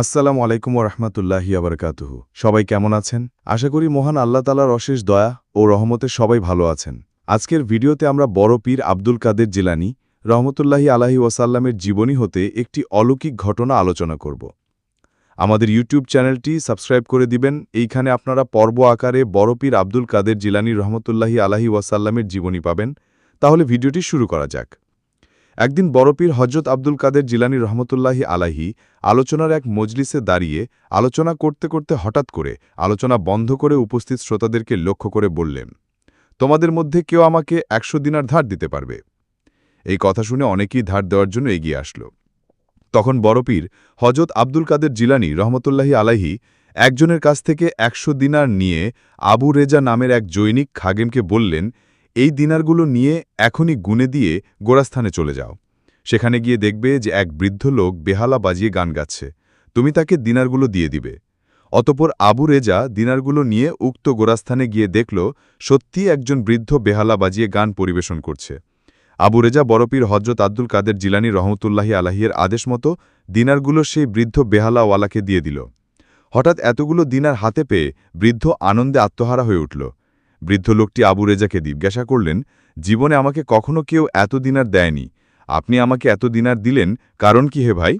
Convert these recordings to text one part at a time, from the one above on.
আসসালামু আলাইকুম রহমতুল্লাহি আবরকাতুহ সবাই কেমন আছেন? আশা করি মহান আল্লাহ তালার অশেষ দয়া ও রহমতে সবাই ভালো আছেন। আজকের ভিডিওতে আমরা বড় পীর আব্দুল কাদের জিলানি রহমতুল্লাহি আলাহি ওয়াসাল্লামের জীবনী হতে একটি অলৌকিক ঘটনা আলোচনা করব। আমাদের ইউটিউব চ্যানেলটি সাবস্ক্রাইব করে দিবেন। এইখানে আপনারা পর্ব আকারে বড় পীর আব্দুল কাদের জিলানি রহমতুল্লাহি আলাহি ওয়াসাল্লামের জীবনী পাবেন। তাহলে ভিডিওটি শুরু করা যাক। একদিন বড়পীর হজরত আব্দুল কাদের জিলানি রহমতুল্লাহি আলাহি আলোচনার এক মজলিসে দাঁড়িয়ে আলোচনা করতে করতে হঠাৎ করে আলোচনা বন্ধ করে উপস্থিত শ্রোতাদেরকে লক্ষ্য করে বললেন, তোমাদের মধ্যে কেউ আমাকে একশো দিনার ধার দিতে পারবে? এই কথা শুনে অনেকেই ধার দেওয়ার জন্য এগিয়ে আসল। তখন বড়পীর হজরত আব্দুল কাদের জিলানি রহমতুল্লাহি আলাহি একজনের কাছ থেকে একশো দিনার নিয়ে আবু রেজা নামের এক জৈনিক খাগেমকে বললেন এই দিনারগুলো নিয়ে এখনই গুনে দিয়ে গোড়াস্থানে চলে যাও। সেখানে গিয়ে দেখবে যে এক বৃদ্ধ লোক বেহালা বাজিয়ে গান গাচ্ছে। তুমি তাকে দিনারগুলো দিয়ে দিবে। অতপর আবু রেজা দিনারগুলো নিয়ে উক্ত গোড়াস্থানে গিয়ে দেখল, সত্যি একজন বৃদ্ধ বেহালা বাজিয়ে গান পরিবেশন করছে। আবু রেজা বরপীর হজরত আব্দুল কাদের জিলানি রহমতুল্লাহি আলাহিয়ের আদেশ মতো দিনারগুলো সেই বৃদ্ধ বেহালাওয়ালাকে দিয়ে দিল। হঠাৎ এতগুলো দিনার হাতে পেয়ে বৃদ্ধ আনন্দে আত্মহারা হয়ে উঠল। বৃদ্ধ লোকটি আবু রেজাকে জিজ্ঞাসা করলেন, জীবনে আমাকে কখনো কেউ এত দিনার দেয়নি। আপনি আমাকে এত দিনার দিলেন, কারণ কি হে ভাই?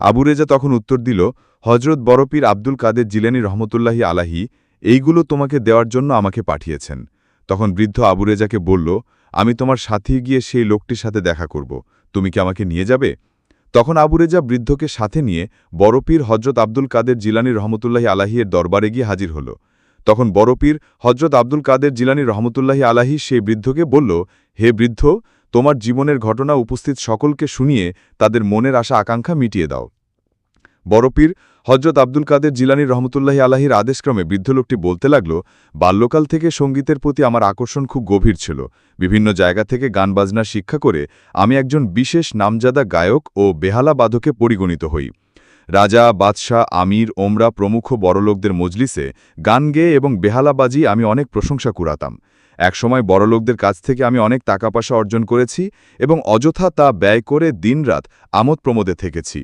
আবু রেজা তখন উত্তর দিল হজরত বরপীর আব্দুল কাদের জিলানি রহমতুল্লাহি আলাহি এইগুলো তোমাকে দেওয়ার জন্য আমাকে পাঠিয়েছেন। তখন বৃদ্ধ আবু রেজাকে বলল, আমি তোমার সাথে গিয়ে সেই লোকটির সাথে দেখা করব। তুমি কি আমাকে নিয়ে যাবে? তখন আবু রেজা বৃদ্ধকে সাথে নিয়ে বড়পীর হজরত আব্দুল কাদের জিলানি রহমতুল্লাহি আলাহিয়ের দরবারে গিয়ে হাজির হল। তখন বড়পীর হজরত আব্দুল কাদের জিলানি রহমতুল্লাহি আলাহি সেই বৃদ্ধকে বলল, হে বৃদ্ধ, তোমার জীবনের ঘটনা উপস্থিত সকলকে শুনিয়ে তাদের মনের আশা আকাঙ্ক্ষা মিটিয়ে দাও। বড়পীর হজরত আব্দুল কাদের জিলানি রহমতুল্লাহি আলাহির আদেশক্রমে বৃদ্ধ লোকটি বলতে লাগল, বাল্যকাল থেকে সঙ্গীতের প্রতি আমার আকর্ষণ খুব গভীর ছিল। বিভিন্ন জায়গা থেকে গান বাজনার শিক্ষা করে আমি একজন বিশেষ নামজাদা গায়ক ও বেহালা বাদকে পরিগণিত হই। রাজা, বাদশাহ, আমির, ওমরা প্রমুখ বড়লোকদের মজলিসে গান গেয়ে এবং বেহালাবাজি আমি অনেক প্রশংসা কুড়াতাম। একসময় বড়লোকদের কাছ থেকে আমি অনেক টাকা পয়সা অর্জন করেছি এবং অযথা তা ব্যয় করে দিনরাত আমোদ প্রমোদে থেকেছি।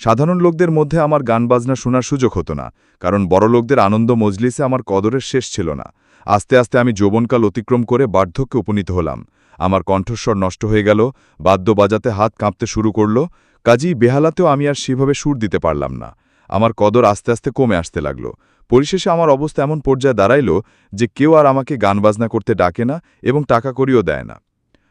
সাধারণ লোকদের মধ্যে আমার গান বাজনা শোনার সুযোগ হতো না, কারণ বড়লোকদের আনন্দ মজলিসে আমার কদরের শেষ ছিল না। আস্তে আস্তে আমি যৌবনকাল অতিক্রম করে বার্ধক্যে উপনীত হলাম। আমার কণ্ঠস্বর নষ্ট হয়ে গেল, বাদ্য বাজাতে হাত কাঁপতে শুরু করল কাজী বেহালাতেও আমি আর সেভাবে সুর দিতে পারলাম না। আমার কদর আস্তে আস্তে কমে আসতে লাগল। পরিশেষে আমার অবস্থা এমন পর্যায়ে দাঁড়াইল যে কেউ আর আমাকে গান বাজনা করতে ডাকে না এবং টাকা করিও দেয় না।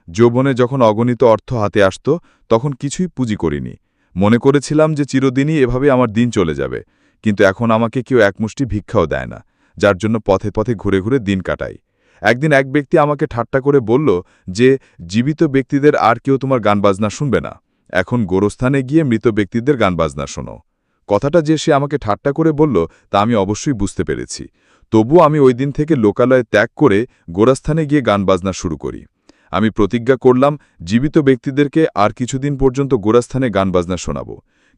যৌবনে যখন অগণিত অর্থ হাতে আসত, তখন কিছুই পুঁজি করিনি। মনে করেছিলাম যে চিরদিনই এভাবে আমার দিন চলে যাবে, কিন্তু এখন আমাকে কেউ একমুষ্টি ভিক্ষাও দেয় না, যার জন্য পথে পথে ঘুরে ঘুরে দিন কাটাই। একদিন এক ব্যক্তি আমাকে ঠাট্টা করে বলল যে, জীবিত ব্যক্তিদের আর কেউ তোমার গান বাজনা শুনবে না। এখন গোরস্থানে গিয়ে মৃত ব্যক্তিদের গান বাজনা শোনো। কথাটা যে সে আমাকে ঠাট্টা করে বলল, তা আমি অবশ্যই বুঝতে পেরেছি। তবু আমি ওই দিন থেকে লোকালয়ে ত্যাগ করে গোরস্থানে গিয়ে গান বাজনা শুরু করি। আমি প্রতিজ্ঞা করলাম, জীবিত ব্যক্তিদেরকে আর কিছুদিন পর্যন্ত গোরাস্থানে গান বাজনা শোনাব।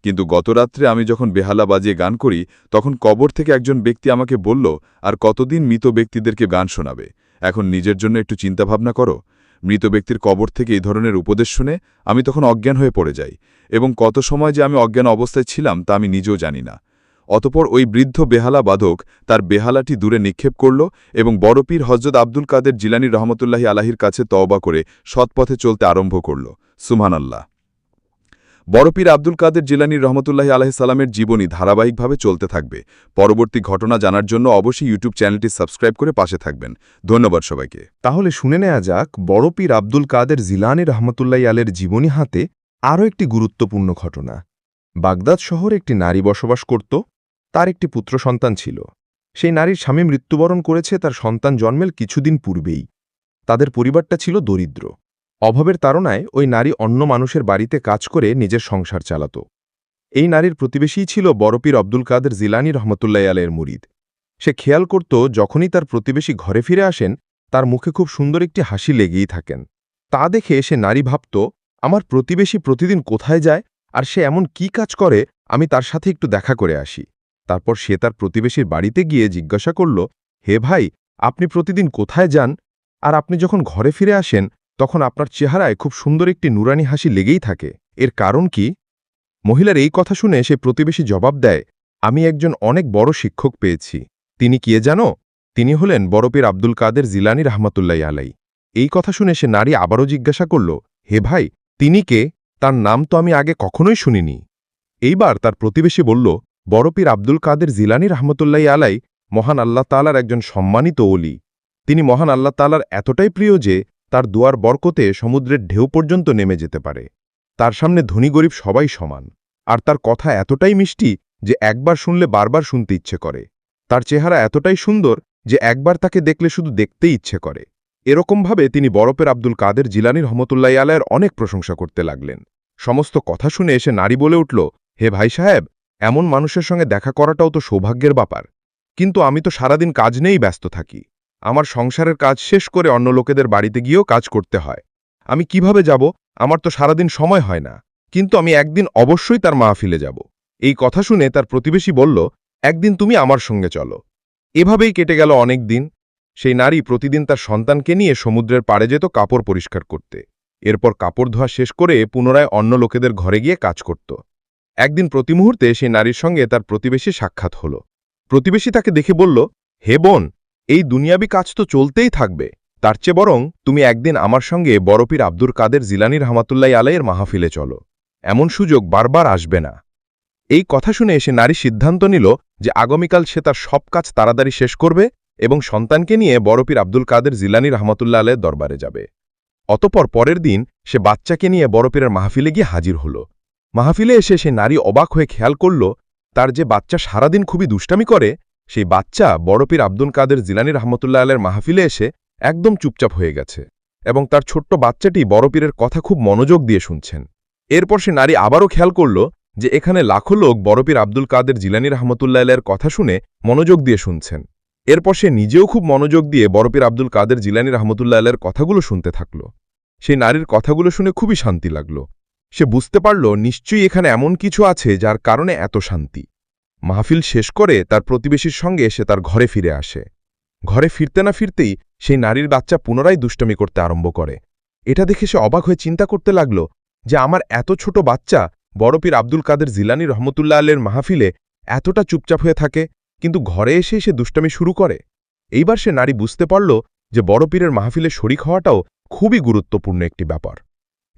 কিন্তু গতরাত্রে আমি যখন বেহালা বাজিয়ে গান করি, তখন কবর থেকে একজন ব্যক্তি আমাকে বলল, আর কতদিন মৃত ব্যক্তিদেরকে গান শোনাবে? এখন নিজের জন্য একটু চিন্তাভাবনা করো। মৃত ব্যক্তির কবর থেকে এই ধরনের উপদেশ শুনে আমি তখন অজ্ঞান হয়ে পড়ে যাই, এবং কত সময় যে আমি অজ্ঞান অবস্থায় ছিলাম তা আমি নিজেও জানি না। অতপর ওই বৃদ্ধ বেহালা বাধক তার বেহালাটি দূরে নিক্ষেপ করল এবং বড়পীর হজরত আব্দুল কাদের জিলানি রহমতুল্লাহি আলাহির কাছে তওবা করে সৎপথে চলতে আরম্ভ করল। সুমহানাল্লাহ বড়পীর আব্দুল কাদের জিলানি রহমতুল্লাহি আলাহিসাল্লামের জীবনী ধারাবাহিকভাবে চলতে থাকবে। পরবর্তী ঘটনা জানার জন্য অবশ্যই ইউটিউব চ্যানেলটি সাবস্ক্রাইব করে পাশে থাকবেন। ধন্যবাদ সবাইকে। তাহলে শুনে নেওয়া যাক, বড় পীর আব্দুল কাদের জিলানি রহমতুল্লাহ আলের জীবনী হাতে আরও একটি গুরুত্বপূর্ণ ঘটনা। বাগদাদ শহরে একটি নারী বসবাস করত, তার একটি পুত্র সন্তান ছিল। সেই নারীর স্বামী মৃত্যুবরণ করেছে, তার সন্তান জন্মের কিছুদিন পূর্বেই। তাদের পরিবারটা ছিল দরিদ্র। অভাবের তাড়নায় ওই নারী অন্য মানুষের বাড়িতে কাজ করে নিজের সংসার চালাত। এই নারীর প্রতিবেশীই ছিল বড়পীর আব্দুল কাদের জিলানি রহমতুল্লাহ আলের মুরিদ। সে খেয়াল করত, যখনই তার প্রতিবেশী ঘরে ফিরে আসেন, তার মুখে খুব সুন্দর একটি হাসি লেগেই থাকেন। তা দেখে সে নারী ভাবত, আমার প্রতিবেশী প্রতিদিন কোথায় যায়, আর সে এমন কি কাজ করে, আমি তার সাথে একটু দেখা করে আসি। তারপর সে তার প্রতিবেশীর বাড়িতে গিয়ে জিজ্ঞাসা করল, হে ভাই, আপনি প্রতিদিন কোথায় যান? আর আপনি যখন ঘরে ফিরে আসেন তখন আপনার চেহারায় খুব সুন্দর একটি নুরানি হাসি লেগেই থাকে। এর কারণ কি? মহিলার এই কথা শুনে সে প্রতিবেশী জবাব দেয়, আমি একজন অনেক বড় শিক্ষক পেয়েছি। তিনি কে জানো? তিনি হলেন বরপীর আব্দুল কাদের জিলানি রহমতুল্লাহ আলাই এই কথা শুনে সে নারী আবারও জিজ্ঞাসা করল, হে ভাই, তিনি কে? তার নাম তো আমি আগে কখনোই শুনিনি। এইবার তার প্রতিবেশী বলল বরপীর আব্দুল কাদের জিলানি রহমতুল্লাহ আলাই মহান আল্লাহ তালার একজন সম্মানিত ওলি। তিনি মহান আল্লাহ তালার এতটাই প্রিয় যে তার দুয়ার বরকতে সমুদ্রের ঢেউ পর্যন্ত নেমে যেতে পারে। তার সামনে ধনী গরিব সবাই সমান। আর তার কথা এতটাই মিষ্টি যে একবার শুনলে বারবার শুনতে ইচ্ছে করে। তার চেহারা এতটাই সুন্দর যে একবার তাকে দেখলে শুধু দেখতেই ইচ্ছে করে। এরকমভাবে তিনি বরফের আব্দুল কাদের জিলানি রহমতুল্লাহ আলায়ের অনেক প্রশংসা করতে লাগলেন। সমস্ত কথা শুনে এসে নারী বলে উঠল, হে ভাই সাহেব, এমন মানুষের সঙ্গে দেখা করাটাও তো সৌভাগ্যের ব্যাপার। কিন্তু আমি তো সারাদিন কাজ নেই ব্যস্ত থাকি। আমার সংসারের কাজ শেষ করে অন্য লোকেদের বাড়িতে গিয়েও কাজ করতে হয়। আমি কীভাবে যাব, আমার তো সারাদিন সময় হয় না। কিন্তু আমি একদিন অবশ্যই তার মাহফিলে যাব। এই কথা শুনে তার প্রতিবেশী বলল, একদিন তুমি আমার সঙ্গে চলো। এভাবেই কেটে গেল অনেক দিন। সেই নারী প্রতিদিন তার সন্তানকে নিয়ে সমুদ্রের পাড়ে যেত কাপড় পরিষ্কার করতে। এরপর কাপড় ধোয়া শেষ করে পুনরায় অন্য লোকেদের ঘরে গিয়ে কাজ করত। একদিন প্রতি মুহূর্তে সেই নারীর সঙ্গে তার প্রতিবেশী সাক্ষাৎ হল। প্রতিবেশী তাকে দেখে বলল, হে বোন এই দুনিয়াবি কাজ তো চলতেই থাকবে। তার চেয়ে বরং তুমি একদিন আমার সঙ্গে বরপীর আব্দুর কাদের জিলানি রহমাতুল্লাহ আলাইয়ের মাহফিলে চলো। এমন সুযোগ বারবার আসবে না। এই কথা শুনে এসে নারী সিদ্ধান্ত নিল যে আগামীকাল সে তার সব কাজ তাড়াতাড়ি শেষ করবে এবং সন্তানকে নিয়ে বরপীর আব্দুল কাদের জিলানি রহমতুল্লাহ আলের দরবারে যাবে। অতপর পরের দিন সে বাচ্চাকে নিয়ে বরপীরের মাহফিলে গিয়ে হাজির হল। মাহফিলে এসে সে নারী অবাক হয়ে খেয়াল করল, তার যে বাচ্চা সারাদিন খুবই দুষ্টামি করে সেই বাচ্চা বড়পীর আব্দুল কাদের জিলানি রহমতুল্লাহ আলের মাহফিলে এসে একদম চুপচাপ হয়ে গেছে এবং তার ছোট্ট বাচ্চাটি বড়পীরের কথা খুব মনোযোগ দিয়ে শুনছেন। এরপর সে নারী আবারও খেয়াল করল যে এখানে লাখো লোক বড়পীর আব্দুল কাদের জিলানি রহমতুল্লাহ আলের কথা শুনে মনোযোগ দিয়ে শুনছেন। এরপর সে নিজেও খুব মনোযোগ দিয়ে বরপীর আব্দুল কাদের জিলানি রহমতুল্লাহ আলের কথাগুলো শুনতে থাকল। সেই নারীর কথাগুলো শুনে খুবই শান্তি লাগল। সে বুঝতে পারল নিশ্চয়ই এখানে এমন কিছু আছে যার কারণে এত শান্তি। মাহফিল শেষ করে তার প্রতিবেশীর সঙ্গে সে তার ঘরে ফিরে আসে। ঘরে ফিরতে না ফিরতেই সেই নারীর বাচ্চা পুনরায় দুষ্টমি করতে আরম্ভ করে। এটা দেখে সে অবাক হয়ে চিন্তা করতে লাগল যে, আমার এত ছোট বাচ্চা বড়পীর আব্দুল কাদের জিলানি রহমতুল্লাহ আলের মাহফিলে এতটা চুপচাপ হয়ে থাকে, কিন্তু ঘরে এসে সে দুষ্টমি শুরু করে। এইবার সে নারী বুঝতে পারল যে, বড় পীরের মাহফিলে শরিক হওয়াটাও খুবই গুরুত্বপূর্ণ একটি ব্যাপার।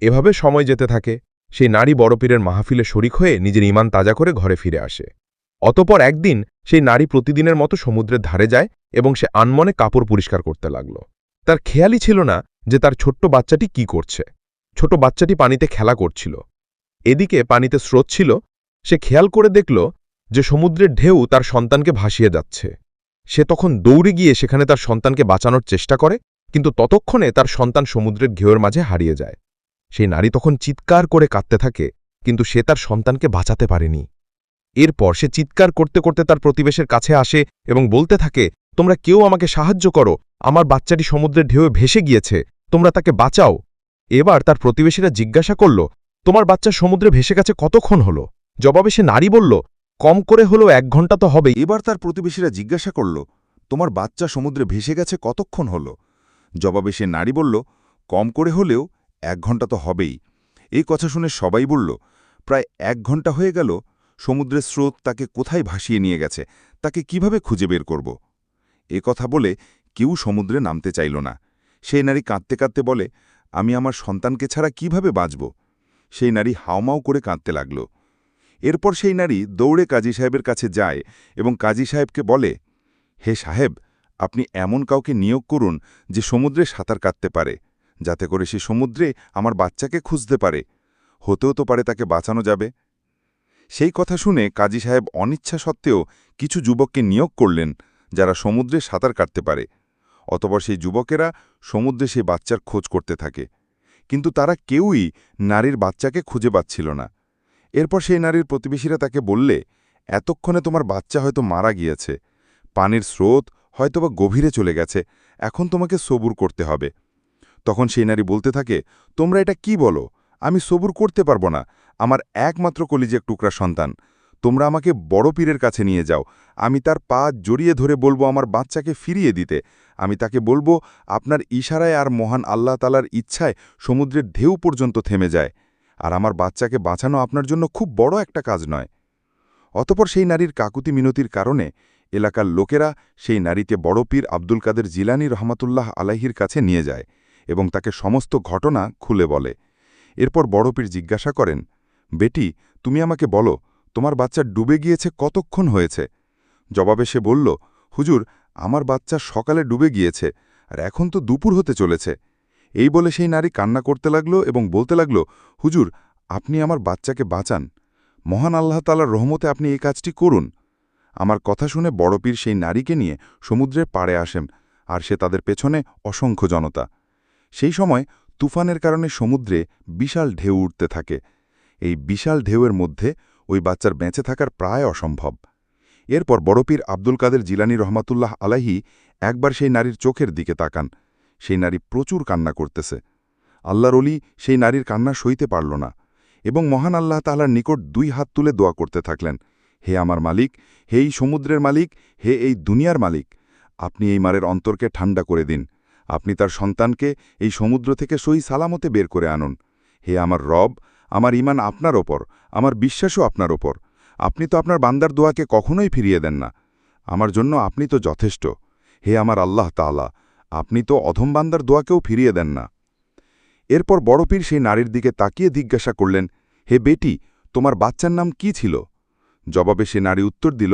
এভাবে সময় যেতে থাকে। সেই নারী বড় পীরের মাহফিলে শরিক হয়ে নিজের ইমান তাজা করে ঘরে ফিরে আসে। অতপর একদিন সেই নারী প্রতিদিনের মতো সমুদ্রের ধারে যায় এবং সে আনমনে কাপড় পরিষ্কার করতে লাগল। তার খেয়ালই ছিল না যে তার ছোট্ট বাচ্চাটি কি করছে। ছোট বাচ্চাটি পানিতে খেলা করছিল। এদিকে পানিতে স্রোত ছিল, সে খেয়াল করে দেখল যে সমুদ্রের ঢেউ তার সন্তানকে ভাসিয়ে যাচ্ছে। সে তখন দৌড়ে গিয়ে সেখানে তার সন্তানকে বাঁচানোর চেষ্টা করে, কিন্তু ততক্ষণে তার সন্তান সমুদ্রের ঢেউয়ের মাঝে হারিয়ে যায়। সেই নারী তখন চিৎকার করে কাঁদতে থাকে, কিন্তু সে তার সন্তানকে বাঁচাতে পারেনি। এরপর সে চিৎকার করতে করতে তার প্রতিবেশের কাছে আসে এবং বলতে থাকে, তোমরা কেউ আমাকে সাহায্য করো, আমার বাচ্চাটি সমুদ্রের ঢেউয়ে ভেসে গিয়েছে, তোমরা তাকে বাঁচাও। এবার তার প্রতিবেশীরা জিজ্ঞাসা করল, তোমার বাচ্চা সমুদ্রে ভেসে গেছে কতক্ষণ হলো? জবাবে সে নারী বলল, কম করে হলেও এক ঘণ্টা তো হবেই। এবার তার প্রতিবেশীরা জিজ্ঞাসা করল, তোমার বাচ্চা সমুদ্রে ভেসে গেছে কতক্ষণ হল? জবাবে সে নারী বলল, কম করে হলেও এক ঘণ্টা তো হবেই। এই কথা শুনে সবাই বলল, প্রায় এক ঘণ্টা হয়ে গেল সমুদ্রের স্রোত তাকে কোথায় ভাসিয়ে নিয়ে গেছে, তাকে কীভাবে খুঁজে বের করব? এ কথা বলে কেউ সমুদ্রে নামতে চাইল না। সেই নারী কাঁদতে কাঁদতে বলে, আমি আমার সন্তানকে ছাড়া কীভাবে বাঁচব? সেই নারী হাওমাও করে কাঁদতে লাগল। এরপর সেই নারী দৌড়ে কাজী সাহেবের কাছে যায় এবং কাজী সাহেবকে বলে, হে সাহেব, আপনি এমন কাউকে নিয়োগ করুন যে সমুদ্রে সাঁতার কাটতে পারে, যাতে করে সে সমুদ্রে আমার বাচ্চাকে খুঁজতে পারে। হতেও তো পারে তাকে বাঁচানো যাবে। সেই কথা শুনে কাজী সাহেব অনিচ্ছা সত্ত্বেও কিছু যুবককে নিয়োগ করলেন, যারা সমুদ্রে সাঁতার কাটতে পারে। অতপর সেই যুবকেরা সমুদ্রে সেই বাচ্চার খোঁজ করতে থাকে। কিন্তু তারা কেউই নারীর বাচ্চাকে খুঁজে পাচ্ছিল না। এরপর সেই নারীর প্রতিবেশীরা তাকে বললে, এতক্ষণে তোমার বাচ্চা হয়তো মারা গিয়েছে। পানির স্রোত হয়তোবা গভীরে চলে গেছে। এখন তোমাকে সবুর করতে হবে। তখন সেই নারী বলতে থাকে, তোমরা এটা কি বলো? আমি সবুর করতে পারব না। আমার একমাত্র কলিজের টুকরা সন্তান। তোমরা আমাকে বড় পীরের কাছে নিয়ে যাও। আমি তার পা জড়িয়ে ধরে বলব আমার বাচ্চাকে ফিরিয়ে দিতে। আমি তাকে বলব, আপনার ইশারায় আর মহান আল্লাহ তালার ইচ্ছায় সমুদ্রের ঢেউ পর্যন্ত থেমে যায়। আর আমার বাচ্চাকে বাঁচানো আপনার জন্য খুব বড় একটা কাজ নয়। অতপর সেই নারীর কাকুতি মিনতির কারণে এলাকার লোকেরা সেই নারীকে বড় পীর আব্দুল কাদের জিলানি রহমাতুল্লাহ আলাহির কাছে নিয়ে যায় এবং তাকে সমস্ত ঘটনা খুলে বলে। এরপর বড় পীর জিজ্ঞাসা করেন, বেটি, তুমি আমাকে বলো, তোমার বাচ্চা ডুবে গিয়েছে কতক্ষণ হয়েছে? জবাবে সে বলল, হুজুর, আমার বাচ্চা সকালে ডুবে গিয়েছে, আর এখন তো দুপুর হতে চলেছে। এই বলে সেই নারী কান্না করতে লাগল এবং বলতে লাগল, হুজুর, আপনি আমার বাচ্চাকে বাঁচান। মহান আল্লাহ তালার রহমতে আপনি এই কাজটি করুন। আমার কথা শুনে বড়পীর সেই নারীকে নিয়ে সমুদ্রের পাড়ে আসেন, আর সে তাদের পেছনে অসংখ্য জনতা। সেই সময় তুফানের কারণে সমুদ্রে বিশাল ঢেউ উঠতে থাকে। এই বিশাল ঢেউয়ের মধ্যে ওই বাচ্চার বেঁচে থাকার প্রায় অসম্ভব। এরপর বড়পীর আব্দুল কাদের জিলানি রহমাতুল্লাহ আলাহি একবার সেই নারীর চোখের দিকে তাকান। সেই নারী প্রচুর কান্না করতেছে। আল্লাহর অলি সেই নারীর কান্না সইতে পারল না এবং মহান আল্লাহ তাহলার নিকট দুই হাত তুলে দোয়া করতে থাকলেন, হে আমার মালিক, হে এই সমুদ্রের মালিক, হে এই দুনিয়ার মালিক, আপনি এই মারের অন্তরকে ঠান্ডা করে দিন। আপনি তার সন্তানকে এই সমুদ্র থেকে সই সালামতে বের করে আনুন। হে আমার রব, আমার ইমান আপনার ওপর, আমার বিশ্বাসও আপনার ওপর। আপনি তো আপনার বান্দার দোয়াকে কখনোই ফিরিয়ে দেন না। আমার জন্য আপনি তো যথেষ্ট। হে আমার আল্লাহ তাআলা, আপনি তো অধম বান্দার দোয়াকেও ফিরিয়ে দেন না। এরপর বড়পীর সেই নারীর দিকে তাকিয়ে জিজ্ঞাসা করলেন, হে বেটি, তোমার বাচ্চার নাম কি ছিল? জবাবে সে নারী উত্তর দিল,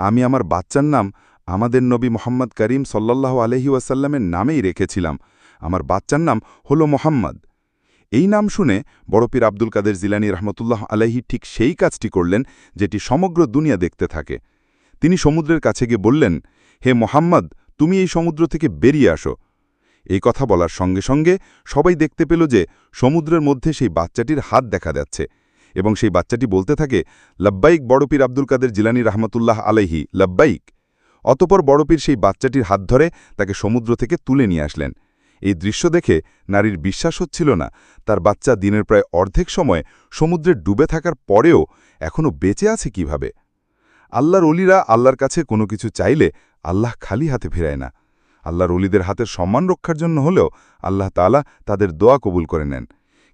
আমি আমার বাচ্চার নাম আমাদের নবী মোহাম্মদ করিম সল্লাল্লাহু আলহি ওয়াসাল্লামের নামেই রেখেছিলাম। আমার বাচ্চার নাম হল মোহাম্মদ। এই নাম শুনে বড়পীর আব্দুল কাদের জিলানি রহমতুল্লাহ আলাহি ঠিক সেই কাজটি করলেন যেটি সমগ্র দুনিয়া দেখতে থাকে। তিনি সমুদ্রের কাছে গিয়ে বললেন, হে মোহাম্মদ, তুমি এই সমুদ্র থেকে বেরিয়ে আসো। এই কথা বলার সঙ্গে সঙ্গে সবাই দেখতে পেল যে সমুদ্রের মধ্যে সেই বাচ্চাটির হাত দেখা যাচ্ছে এবং সেই বাচ্চাটি বলতে থাকে, লব্বাইক বড়পীর আব্দুল কাদের জিলানি রহমতুল্লাহ আলাইহি, লব্বাইক। অতপর বড়পীর সেই বাচ্চাটির হাত ধরে তাকে সমুদ্র থেকে তুলে নিয়ে আসলেন। এই দৃশ্য দেখে নারীর বিশ্বাস হচ্ছিল না। তার বাচ্চা দিনের প্রায় অর্ধেক সময় সমুদ্রে ডুবে থাকার পরেও এখনও বেঁচে আছে কীভাবে? আল্লাহর অলিরা আল্লাহর কাছে কোনো কিছু চাইলে আল্লাহ খালি হাতে ফেরায় না। আল্লাহর অলিদের হাতের সম্মান রক্ষার জন্য হলেও আল্লাহ তালা তাদের দোয়া কবুল করে নেন।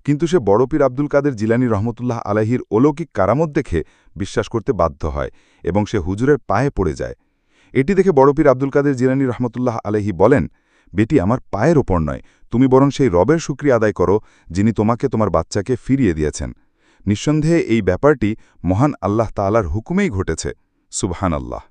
কিন্তু সে বড়পীর আব্দুল কাদের জিলানি রহমতুল্লাহ আলাহির অলৌকিক কারামত দেখে বিশ্বাস করতে বাধ্য হয় এবং সে হুজুরের পায়ে পড়ে যায়। এটি দেখে বড়পীর আব্দুল কাদের জিরানি রহমতুল্লাহ আলহি বলেন, বেটি, আমার পায়ের ওপর নয়। তুমি বরং সেই রবের শুক্রিয়া আদায় করো, যিনি তোমাকে তোমার বাচ্চাকে ফিরিয়ে দিয়েছেন। নিঃসন্দেহে এই ব্যাপারটি মহান আল্লাহ তালার হুকুমেই ঘটেছে। সুবহান আল্লাহ